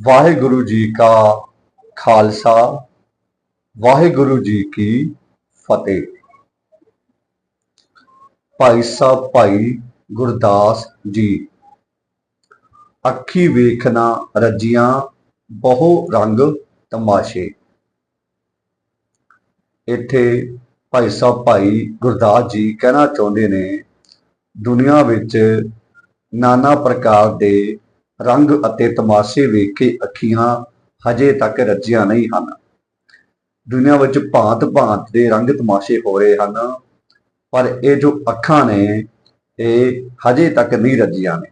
ਵਾਹਿਗੁਰੂ ਜੀ ਕਾ ਖਾਲਸਾ, ਵਾਹਿਗੁਰੂ ਜੀ ਕੀ ਫਤਿਹ। ਭਾਈ ਸਾਹਿਬ, ਭਾਈ ਗੁਰਦਾਸ ਜੀ, ਅੱਖੀ ਵੇਖਣਾ ਰੱਜੀਆਂ ਬਹੁ ਰੰਗ ਤਮਾਸ਼ੇ। ਇੱਥੇ ਭਾਈ ਸਾਹਿਬ, ਭਾਈ ਗੁਰਦਾਸ ਜੀ ਕਹਿਣਾ ਚਾਹੁੰਦੇ ਨੇ, ਦੁਨੀਆ ਵਿੱਚ ਨਾਨਾ ਪ੍ਰਕਾਰ ਦੇ ਰੰਗ ਅਤੇ ਤਮਾਸ਼ੇ ਵੇਖ ਕੇ ਅੱਖੀਆਂ ਹਜੇ ਤੱਕ ਰੱਜੀਆਂ ਨਹੀਂ ਹਨ। ਦੁਨੀਆ ਵਿੱਚ ਭਾਂਤ ਭਾਂਤ ਦੇ ਰੰਗ ਤਮਾਸ਼ੇ ਹੋ ਰਹੇ ਹਨ, ਪਰ ਇਹ ਜੋ ਅੱਖਾਂ ਨੇ, ਇਹ ਹਜੇ ਤੱਕ ਨਹੀਂ ਰੱਜੀਆਂ ਨੇ।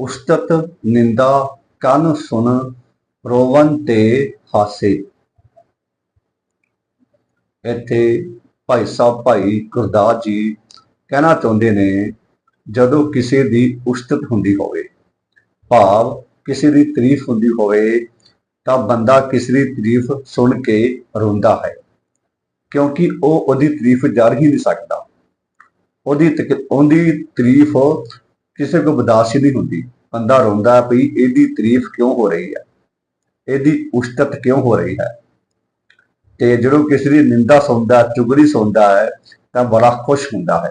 ਉਸਤਤ ਨਿੰਦਾ ਕੰਨ ਸੁਣ ਰੋਵਨ ਤੇ ਹਾਸੇ। ਇੱਥੇ ਭਾਈ ਸਾਹਿਬ ਭਾਈ ਗੁਰਦਾਸ ਜੀ ਕਹਿਣਾ ਚਾਹੁੰਦੇ ਨੇ ਜਦੋਂ ਕਿਸੇ ਦੀ ਉਸਤਤ ਹੁੰਦੀ ਹੋਵੇ, ਭਾਵ ਕਿਸੇ ਦੀ ਤਾਰੀਫ ਹੁੰਦੀ ਹੋਵੇ, ਤਾਂ ਬੰਦਾ ਕਿਸੇ ਦੀ ਤਾਰੀਫ ਸੁਣ ਕੇ ਰੋਂਦਾ ਹੈ, ਕਿਉਂਕਿ ਉਹ ਉਹਦੀ ਤਾਰੀਫ ਜਰ ਹੀ ਨਹੀਂ ਸਕਦਾ। ਉਹਦੀ ਤਕ- ਉਹਦੀ ਤਾਰੀਫ ਕਿਸੇ ਕੋ ਬਰਦਾਸ਼ਤ ਨਹੀਂ ਹੁੰਦੀ। ਬੰਦਾ ਰੋਂਦਾ ਵੀ ਇਹਦੀ ਤਾਰੀਫ ਕਿਉਂ ਹੋ ਰਹੀ ਹੈ? ਇਹਦੀ ਉਸਤਤ ਕਿਉਂ ਹੋ ਰਹੀ ਹੈ? ਤੇ ਜਦੋਂ ਕਿਸੇ ਦੀ ਨਿੰਦਾ ਸੁਣਦਾ ਚੁਗਲੀ ਸੁਣਦਾ ਹੈ, ਤਾਂ ਬੜਾ ਖੁਸ਼ ਹੁੰਦਾ ਹੈ।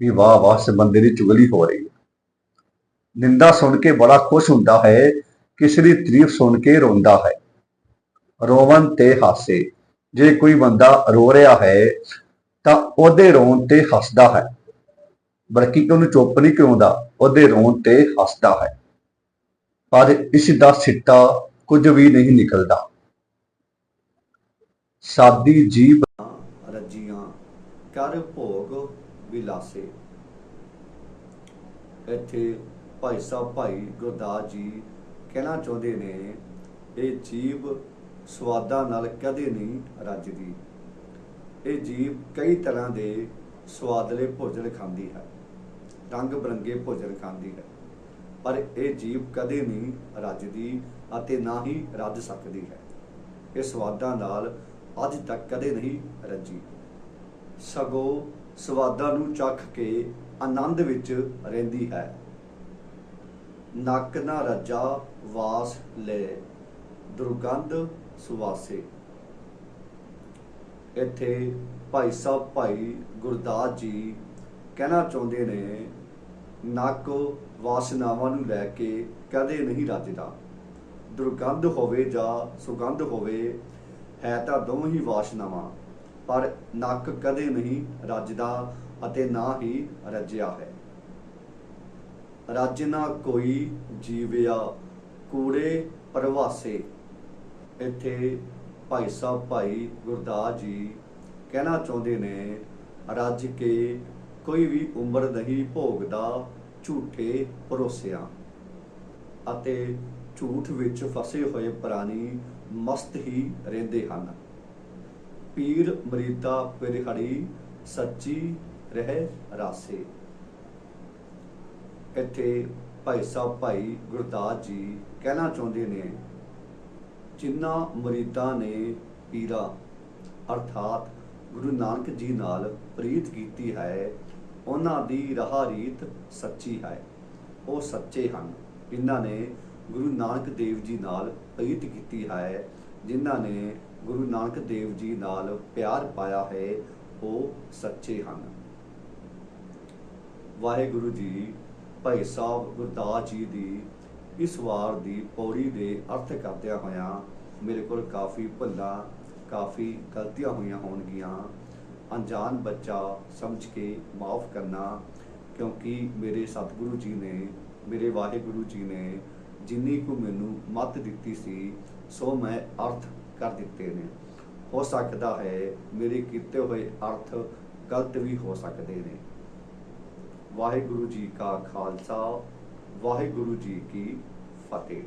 ਵੀ ਵਾਹ ਵਾਹ ਇਸ ਬੰਦੇ ਦੀ ਚੁਗਲੀ ਹੋ ਰਹੀ ਹੈ। ਨਿੰਦਾ ਸੁਣ ਕੇ ਬੜਾ ਖੁਸ਼ ਹੁੰਦਾ ਹੈ, ਕਿਸੇ ਦੀ ਤਾਰੀਫ ਸੁਣ ਕੇ ਰੋਂਦਾ ਹੈ। ਰੋਵਨ ਤੇ ਹਾਸੇ, ਜੇ ਕੋਈ ਬੰਦਾ ਰੋ ਰਿਹਾ ਹੈ ਤਾਂ ਉਹਦੇ ਰੋਣ ਤੇ ਹੱਸਦਾ ਹੈ। ਬਲਕਿ ਉਹਨੂੰ ਚੁੱਪ ਨਹੀਂ ਕਿਉਂਦਾ ਉਹਦੇ ਰੋਣ ਤੇ ਹੱਸਦਾ ਹੈ। ਪਰ ਇਸ ਦਾ ਸਿੱਟਾ ਕੁਝ ਵੀ ਨਹੀਂ ਨਿਕਲਦਾ। ਸਾਦੀ ਜੀਬ ਰੱਜੀਆਂ, ਕਰ ਭੋਗ ਵਿਲਾਸੇ ਇੱਥੇ ਭਾਈ ਸਾਹਿਬ ਭਾਈ ਗੁਰਦਾਸ ਜੀ ਕਹਿਣਾ ਚਾਹੁੰਦੇ ਨੇ, ਇਹ ਜੀਵ ਸਵਾਦਾਂ ਨਾਲ ਕਦੇ ਨਹੀਂ ਰੱਜਦੀ। ਇਹ ਜੀਵ ਕਈ ਤਰ੍ਹਾਂ ਦੇ ਸਵਾਦਲੇ ਭੋਜਨ ਖਾਂਦੀ ਹੈ, ਰੰਗ ਬਰੰਗੇ ਭੋਜਨ ਖਾਂਦੀ ਹੈ, ਪਰ ਇਹ ਜੀਵ ਕਦੇ ਨਹੀਂ ਰੱਜਦੀ ਅਤੇ ਨਾ ਹੀ ਰੱਜ ਸਕਦੀ ਹੈ। ਇਹ ਸਵਾਦਾਂ ਨਾਲ ਅੱਜ ਤੱਕ ਕਦੇ ਨਹੀਂ ਰੱਜੀ। ਸਗੋਂ ਸਵਾਦਾਂ ਨੂੰ ਚੱਖ ਕੇ ਆਨੰਦ ਵਿੱਚ ਰਹਿੰਦੀ ਹੈ। ਨੱਕ ਨਾ ਰੱਜਾ, ਵਾਸ ਲੈ, ਦੁਰਗੰਧ ਸੁਵਾਸੇ। ਇੱਥੇ ਭਾਈ ਸਾਹਿਬ, ਭਾਈ ਗੁਰਦਾਸ ਜੀ ਕਹਿਣਾ ਚਾਹੁੰਦੇ ਨੇ, ਨੱਕ ਵਾਸਨਾਵਾਂ ਨੂੰ ਲੈ ਕੇ ਕਦੇ ਨਹੀਂ ਰੱਜਦਾ। ਦੁਰਗੰਧ ਹੋਵੇ ਜਾਂ ਸੁਗੰਧ ਹੋਵੇ, ਹੈ ਤਾਂ ਦੋਵੇਂ ਹੀ ਵਾਸ਼ਨਾਵਾਂ। ਪਰ ਨੱਕ ਕਦੇ ਨਹੀਂ ਰੱਜਦਾ ਅਤੇ ਨਾ ਹੀ ਰੱਜਿਆ ਹੈ। ਰੱਜ ਨਾ ਕੋਈ ਜੀਵਿਆ, ਕੂੜੇ ਪਰਵਾਸੇ। ਇੱਥੇ ਭਾਈ ਸਾਹਿਬ, ਭਾਈ ਗੁਰਦਾਸ ਜੀ ਕਹਿਣਾ ਚਾਹੁੰਦੇ ਨੇ, ਰੱਜ ਕੇ ਕੋਈ ਵੀ ਉਮਰ ਨਹੀਂ ਭੋਗਦਾ ਝੂਠੇ ਭਰੋਸਿਆਂ। ਅਤੇ ਝੂਠ ਵਿੱਚ ਫਸੇ ਹੋਏ ਪ੍ਰਾਣੀ ਮਸਤ ਹੀ ਰਹਿੰਦੇ ਹਨ। ਪੀਰ ਮਰੀਦਾ ਪਿਰਹੜੀ ਸੱਚੀ ਰਹਿ ਰਾਸੇ। ਇੱਥੇ ਭਾਈ ਸਾਹਿਬ ਭਾਈ ਗੁਰਦਾਸ ਜੀ ਕਹਿਣਾ ਚਾਹੁੰਦੇ ਨੇ, ਜਿਨ੍ਹਾਂ ਮਰੀਦਾਂ ਨੇ ਪੀਰਾ, ਅਰਥਾਤ ਗੁਰੂ ਨਾਨਕ ਜੀ ਨਾਲ ਪ੍ਰੀਤ ਕੀਤੀ ਹੈ, ਉਹਨਾਂ ਦੀ ਰਾਹ ਰੀਤ ਸੱਚੀ ਹੈ। ਉਹ ਸੱਚੇ ਹਨ। ਜਿਨ੍ਹਾਂ ਨੇ ਗੁਰੂ ਨਾਨਕ ਦੇਵ ਜੀ ਨਾਲ ਪ੍ਰੀਤ ਕੀਤੀ ਹੈ, ਜਿਨ੍ਹਾਂ ਨੇ ਗੁਰੂ ਨਾਨਕ ਦੇਵ ਜੀ ਨਾਲ ਪਿਆਰ ਪਾਇਆ ਹੈ, ਉਹ ਸੱਚੇ ਹਨ। ਵਾਹਿਗੁਰੂ ਜੀ, ਭਾਈ ਸਾਹਿਬ ਗੁਰਦਾਸ ਜੀ ਦੀ ਇਸ ਵਾਰ ਦੀ ਪੌੜੀ ਦੇ ਅਰਥ ਕਰਦਿਆਂ ਹੋਇਆਂ ਮੇਰੇ ਕੋਲ ਕਾਫੀ ਭੁੱਲਾਂ, ਕਾਫੀ ਗਲਤੀਆਂ ਹੋਈਆਂ ਹੋਣਗੀਆਂ। ਅਣਜਾਣ ਬੱਚਾ ਸਮਝ ਕੇ ਮਾਫ ਕਰਨਾ, ਕਿਉਂਕਿ ਮੇਰੇ ਸਤਿਗੁਰੂ ਜੀ ਨੇ, ਮੇਰੇ ਵਾਹਿਗੁਰੂ ਜੀ ਨੇ ਜਿੰਨੀ ਕੁ ਮੈਨੂੰ ਮੱਤ ਦਿੱਤੀ ਸੀ, ਸੋ ਮੈਂ ਅਰਥ ਕਰ ਦਿੱਤੇ ਨੇ। ਹੋ ਸਕਦਾ ਹੈ ਮੇਰੇ ਕੀਤੇ ਹੋਏ ਅਰਥ ਗਲਤ ਵੀ ਹੋ ਸਕਦੇ ਨੇ। ਵਾਹਿਗੁਰੂ ਜੀ ਕਾ ਖਾਲਸਾ, ਵਾਹਿਗੁਰੂ ਜੀ ਕੀ ਫਤਿਹ।